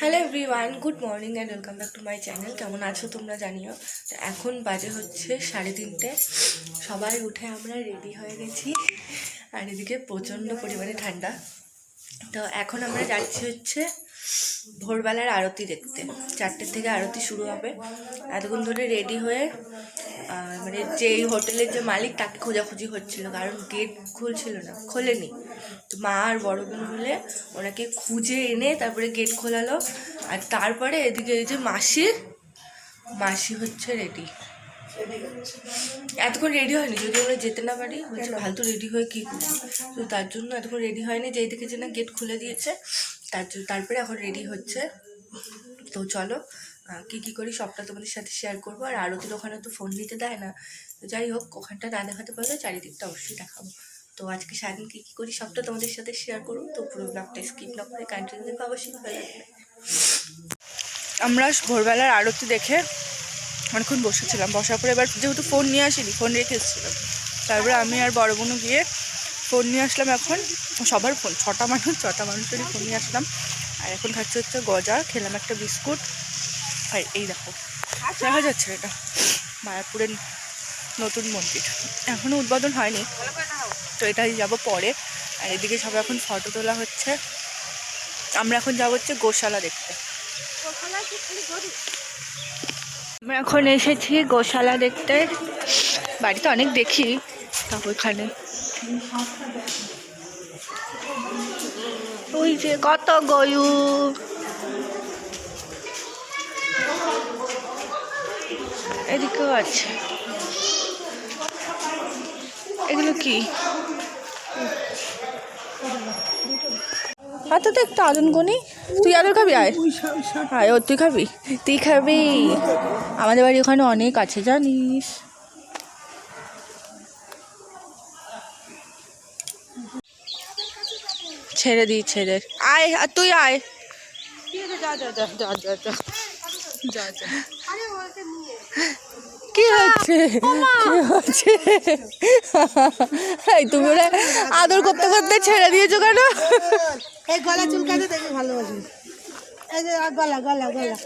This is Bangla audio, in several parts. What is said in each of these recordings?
Hello everyone good morning and welcome back to my channel কেমন আছো তোমরা জানিও? তো এখন বাজে হচ্ছে সাড়ে তিনটে। সবাই উঠে আমরা রেডি হয়ে গেছি। আর এদিকে প্রচণ্ড পরিমাণে ঠান্ডা। তো এখন আমরা যাচ্ছি হচ্ছে ভোরবেলার আরতি দেখতে। চারটের থেকে আরতি শুরু হবে। এতক্ষণ ধরে রেডি হয়ে মানে যেই হোটেলের যে মালিক তাকে খোঁজাখুঁজি হচ্ছিল কারণ গেট খুলছিল না খোলেনি। তো মা আর বড় বোন মিলে ওনাকে খুঁজে এনে তারপরে গেট খোলালো। আর তারপরে এদিকে এই যে মাসির মাসি হচ্ছে রেডি এতক্ষণ রেডি হয়নি যদি আমরা যেতে না পারি বলছে ফালতু রেডি হয়ে কী করব? তো তার জন্য এতক্ষণ রেডি হয়নি যেই দেখেছে না গেট খুলে দিয়েছে তার জন্য তারপরে এখন রেডি হচ্ছে। তো চলো কি কী করি সবটা তোমাদের সাথে শেয়ার করব। আর আরতির ওখানে তো ফোন নিতে দেয় না। তো যাই হোক, ওখানটা না দেখাতে পারলে চারিদিকটা অবশ্যই দেখাবো। তো আজকে সারাদিন কী কী করি সবটা তোমাদের সাথে শেয়ার করব। তো পুরো ব্লগটা স্কিপ না করে কন্টিনিউ দেখো, অবশ্যই ভালো লাগবে। আমরা ভোরবেলার আরতি দেখে অনেকক্ষণ বসেছিলাম। বসার পরে এবার যেহেতু ফোন নিয়ে আসিনি ফোন রেখে এসেছিলাম। তারপরে আমি আর বড় বোনও গিয়ে ফোন নিয়ে আসলাম এখন। সবার ফোন ছটা মানুষ, ছটা মানুষেরই ফোন নিয়ে আসলাম। আর এখন খাচ্ছে হচ্ছে গজা, খেলাম একটা বিস্কুট। আর এই দেখো। দেখা যাচ্ছে এটা। মায়াপুরের নতুন মন্দির। এখনও উদ্বোধন হয়নি। তো এটাই যাব পরে। আর এদিকে সবাই এখন ফটো তোলা হচ্ছে। আমরা এখন যাব হচ্ছে গোশালা দেখতে। আমরা এখন এসেছি গোশালা দেখতে। বাড়িতে অনেক দেখি তা ওইখানে। ওই যে কত গয়ু এদিকেও আছে। এগুলো কি? আর তো একটা আদন গনি? তুই আদর খাবি? আয়। আয়, ও তুই খাবি? তুই খাবি। আমাদের বাড়ি ওখানে অনেক আছে, জানিস? ছেড়ে দিই, ছেড়ে। আয়, আর তুই আয়। যা যা যা যা যা। কি হচ্ছে? কি হচ্ছে? এই তুমি ওরা আদর করতে করতে ছেড়ে দিয়েছ কেন? এই গলা চুলকাতে দেখে ভালোবাসি। এই যে গলা গলা গলা।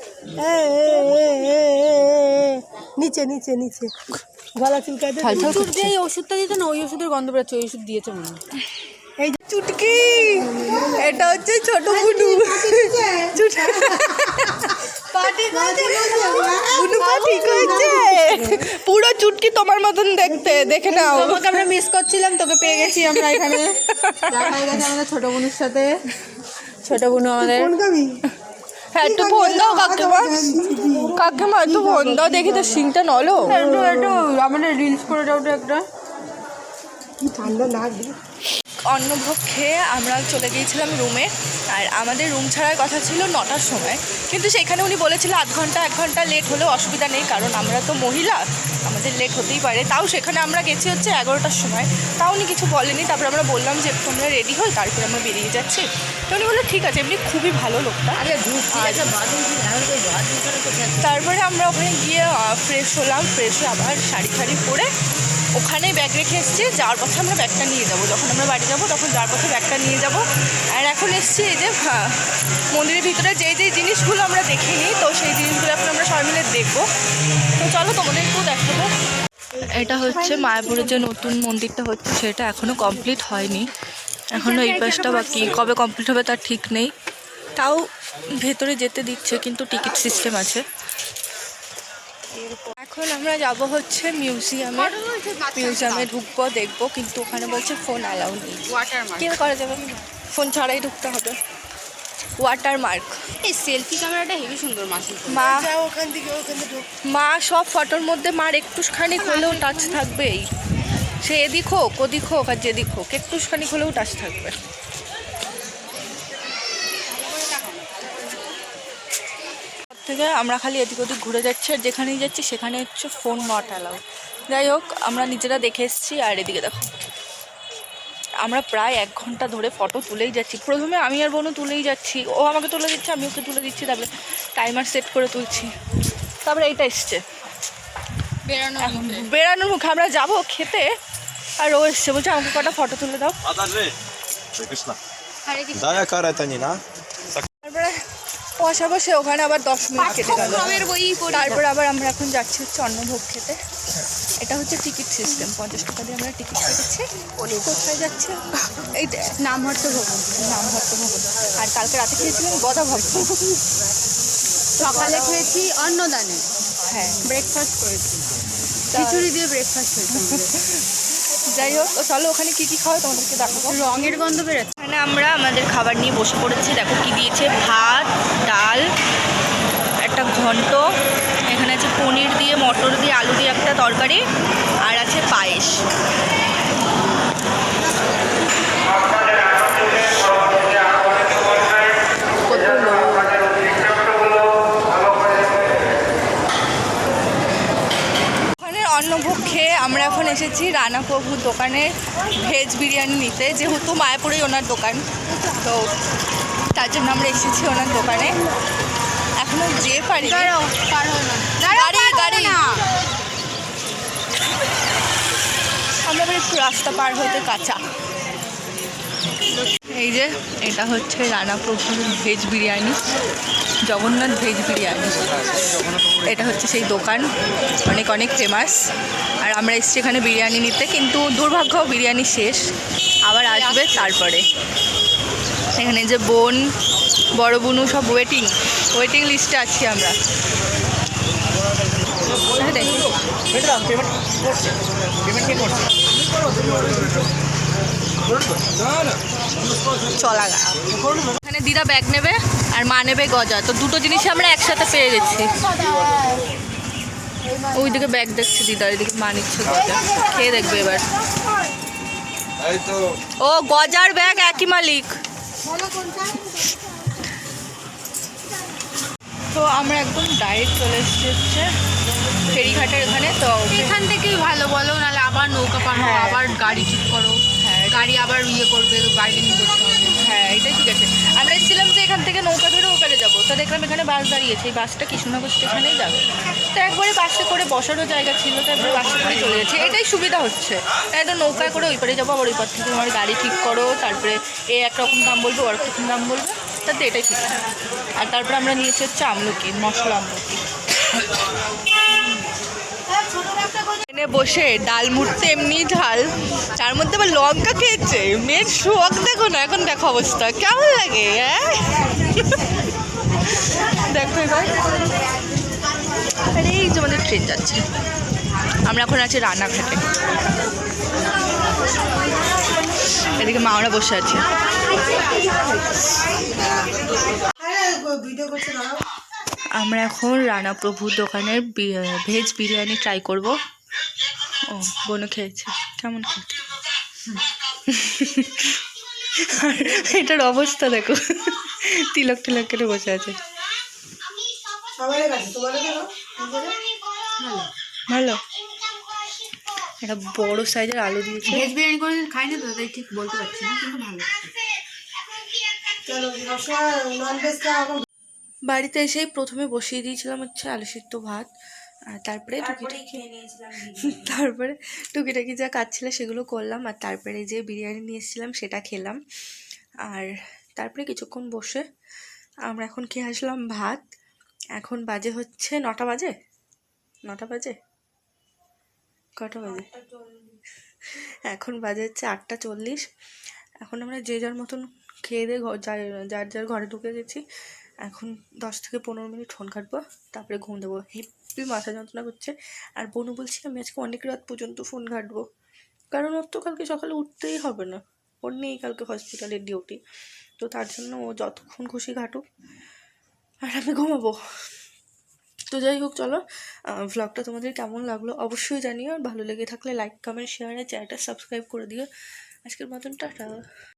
নিচে নিচে নিচে। গলা চুলকাতে থলথল যে ওষুধটা দিত না ওই ওষুধের গন্ধ বেরোচ্ছে ওই ওষুধ দিয়েছে মনে এই যে চুটকি। এটা হচ্ছে ছোট পুরো চুটকি তোমার মতন দেখতে দেখে নাও। তোমাকে আমরা মিস করছিলাম তোকে পেয়ে গেছি আমরা এখানে। দেখা হয়ে গেছে আমাদের ছোট বোনের সাথে। ছোট বোনু আমাদের হ্যাঁ একটু ফোন দাও কাকিমা কাকিমা একটু ফোন দাও দেখি তো সিংটা নলো। একটু একটু আমাদের রিলস করে দাও তো একটা। ঠান্ডা না অন্নভোগ খেয়ে আমরা চলে গিয়েছিলাম রুমে। আর আমাদের রুম ছাড়ার কথা ছিল নটার সময়। কিন্তু সেখানে উনি বলেছিল আধ ঘণ্টা এক ঘণ্টা লেট হলেও অসুবিধা নেই কারণ আমরা তো মহিলা আমাদের লেট হতেই পারে। তাও সেখানে আমরা গেছি হচ্ছে এগারোটার সময়। তাও উনি কিছু বলেনি। তারপরে আমরা বললাম যে একটু আমরা রেডি হই তারপরে আমরা বেরিয়ে যাচ্ছি। তো উনি বলল ঠিক আছে এমনি খুবই ভালো লোকটা। তারপরে আমরা ওখানে গিয়ে ফ্রেশ হলাম ফ্রেশ হয়ে আবার শাড়ি ফাড়ি পরে ওখানে ব্যাগ রেখে এসেছি। যাওয়ার পথে আমরা ব্যাগটা নিয়ে যাব। যখন আমরা বাড়ি যাব, তখন যার পথে ব্যাগটা নিয়ে যাব। আর এখন এসেছি এই যে মন্দিরের ভিতরে। যেই যেই জিনিসগুলো আমরা দেখিনি তো সেই জিনিসগুলো এখন আমরা সবাই মিলে দেখব। তো চলো তোমাদের তোমাদেরকেও দেখাবো। এটা হচ্ছে মায়াপুরের যে নতুন মন্দিরটা হচ্ছে, সেটা এখনও কমপ্লিট হয়নি। এখনও এই পাশটা বা বাকি। কবে কমপ্লিট হবে তার ঠিক নেই। তাও ভেতরে যেতে দিচ্ছে, কিন্তু টিকিট সিস্টেম আছে। এখন আমরা যাব হচ্ছে মিউজিয়ামে। মিউজিয়ামে ঢুকবো দেখব কিন্তু ওখানে বলছে ফোন অ্যালাউ নেই। ওয়াটার কি করা যাবে ফোন ছাড়াই ঢুকতে হবে। ওয়াটার মার্ক এই সেলফি ক্যামেরাটা হেবি সুন্দর মাসি মা। ওখান থেকে ওখান থেকে মা সব ফটোর মধ্যে মার একটুখানি হলেও টাচ থাকবেই। সে এদিক হোক ওদিক হোক আর যেদিক হোক একটুখানি হলেও টাচ থাকবে। থেকে আমরা খালি এদিক ওদিক ঘুরে যাচ্ছি আর যেখানেই যাচ্ছি সেখানে হচ্ছে ফোন নট অ্যালাউ যাই হোক আমরা নিজেরা দেখে এসছি আর এদিকে দেখো। আমরা প্রায় এক ঘণ্টা ধরে ফটো তুলেই যাচ্ছি। প্রথমে আমি আর বোনও তুলেই যাচ্ছি। ও আমাকে তুলে দিচ্ছে আমি ওকে তুলে দিচ্ছি তারপরে টাইমার সেট করে তুলছি। তারপরে এইটা এসছে। বেড়ানোর মুখে। আমরা যাব খেতে আর ও এসছে বলছে আমাকে কটা ফটো তুলে দাও। দাদা না। বসে ওখানে আবার দশ মিনিট কেটে গেল। তারপর আবার আমরা এখন যাচ্ছি হচ্ছে অন্নভোগ খেতে। এটা হচ্ছে টিকিট সিস্টেম পঞ্চাশ টাকা দিয়ে আমরা টিকিট কেটেছি। কোথায় যাচ্ছে এই নামহট্ট ভবন নামভট্ট ভবন। আর কালকে রাতে খেয়েছিলাম গদা ভট্ট সকালে খেয়েছি অন্নদানে। হ্যাঁ। ব্রেকফাস্ট করেছি। খিচুড়ি দিয়ে ব্রেকফাস্ট হয়েছে। যাই হোক চলো ওখানে কী কী খাওয়া তোমাদেরকে দেখাবো। রঙের গন্ধ বেরোচ্ছে। এখানে আমরা আমাদের খাবার নিয়ে বসে পড়েছি। দেখো কি দিয়েছে? ভাত, ডাল, একটা ঘন্ট, এখানে আছে পনির দিয়ে, মটর দিয়ে, আলু দিয়ে একটা তরকারি, আর আছে পায়েস কত লোক। ওখানে অন্নভোগ খেয়ে আমরা এখন এসেছি রানা প্রভুর দোকানে ভেজ বিরিয়ানি নিতে যেহেতু মায়াপুরেই ওনার দোকান। তো তার জন্য আমরা এসেছি ওনার দোকানে। এখনও যে পারি গাড়ি, গাড়ি। না। আমরা একটু রাস্তা পার হইতে কাঁচা। এই যে এটা হচ্ছে রানা প্রভুর ভেজ বিরিয়ানি জগন্নাথ ভেজ বিরিয়ানি। এটা হচ্ছে সেই দোকান অনেক অনেক ফেমাস আর আমরা এসেছি এখানে বিরিয়ানি নিতে কিন্তু দুর্ভাগ্য বিরিয়ানি শেষ আবার আসবে তারপরে। এখানে যে বোন বড় বোনু সব ওয়েটিং ওয়েটিং লিস্টে আছি আমরা। হ্যাঁ, চলা গা। এখানে দিদা ব্যাগ নেবে আর মা নেবে গজা। তো দুটো জিনিস আমরা একসাথে পেয়ে গেছি। ওইদিকে ব্যাগ দেখছি দিদা ওইদিকে মা নিচ্ছে গজা। খেয়ে দেখবে এবার। ও গজার ব্যাগ একই মালিক। তো আমরা একদম ডাইরেক্ট চলে এসেছি হচ্ছে ফেরিঘাটের এখানে তো এখান থেকেই ভালো বলো নাহলে আবার নৌকা পার হও, হ্যাঁ। আবার গাড়ি ঠিক করো। গাড়ি আবার ইয়ে করবে বার্গেনিং করতে হবে। হ্যাঁ এটাই ঠিক আছে। আমরা এসেছিলাম যে এখান থেকে নৌকা ধরে ওপারে যাব। তো দেখলাম এখানে বাস দাঁড়িয়েছে। এই বাসটা কৃষ্ণনগর স্টেশনেই যাবে। তো একবারে বাসে করে বসারও জায়গা ছিল তো একবারে বাসে করে চলে যাচ্ছে। এটাই সুবিধা হচ্ছে। একদম নৌকায় করে ওই পারে যাব, আবার ওই পার থেকে তোমার গাড়ি ঠিক করো। তারপরে এ একরকম দাম বলবে ওর রকম দাম বলবে। তাতে এটাই ঠিক। আর তারপরে আমরা নিয়েছি হচ্ছে আমলকি, মশলা আমলকি। এখানে বসে ডাল মুড়তে এমনি ঝাল, তার মধ্যে আবার লঙ্কা খেয়েছে। মেয়ের শোক দেখো না, এখন দেখো অবস্থা। কেমন লাগে হ্যাঁ দেখো এবার। এই যে আমাদের ট্রেন যাচ্ছে। আমরা এখন আছি রানাঘাটে। এদিকে মাওরা বসে আছে। ভিডিও করছে, দাঁড়াও। আমরা এখন রানা প্রভুর দোকানের বি- ভেজ বিরিয়ানি ট্রাই করব। ও বোনও খেয়েছে। কেমন খেয়েছে? এটার অবস্থা দেখো। তিলক তিলক করে বসে আছে। ভালো? একটা বড় সাইজের আলু দিয়েছে। ভেজ বিরিয়ানি করে খাইনি তো তাই ঠিক বলতে পারছি না কিন্তু ভালো। বাড়িতে এসেই প্রথমে বসিয়ে দিয়েছিলাম হচ্ছে আলু সিদ্ধ ভাত আর তারপরে টুকিটাকি তারপরে টুকিটাকি যা কাজ ছিল সেগুলো করলাম আর তারপরে যে বিরিয়ানি নিয়ে এসেছিলাম সেটা খেলাম। আর তারপরে কিছুক্ষণ বসে আমরা এখন খেয়ে আসলাম ভাত। এখন বাজে হচ্ছে নটা বাজে? নটা বাজে? কটা বাজে? এখন বাজে হচ্ছে আটটা চল্লিশ। এখন আমরা যে যার মতন খেয়ে দিয়ে যার যার ঘরে ঢুকে গেছি এখন দশ থেকে পনেরো মিনিট ফোন কাটবো, তারপরে ঘুম দেবো। হেব্বি মাথা যন্ত্রণা করছে। আর বোনু বলছি, আমি আজকে অনেক রাত পর্যন্ত ফোন ঘাটবো। কারণ ওর তো কালকে সকালে উঠতেই হবে না। ওর নেই কালকে হসপিটালের ডিউটি তো তার জন্য ও যতক্ষণ খুশি ঘাটুক, আর আমি ঘুমাবো। তো যাই হোক, চলো ভ্লগটা তোমাদের কেমন লাগল অবশ্যই জানিও। ভালো লেগে থাকলে লাইক কমেন্ট শেয়ার আর চ্যানেলটা সাবস্ক্রাইব করে দিও। আজকের মতন, টাটা।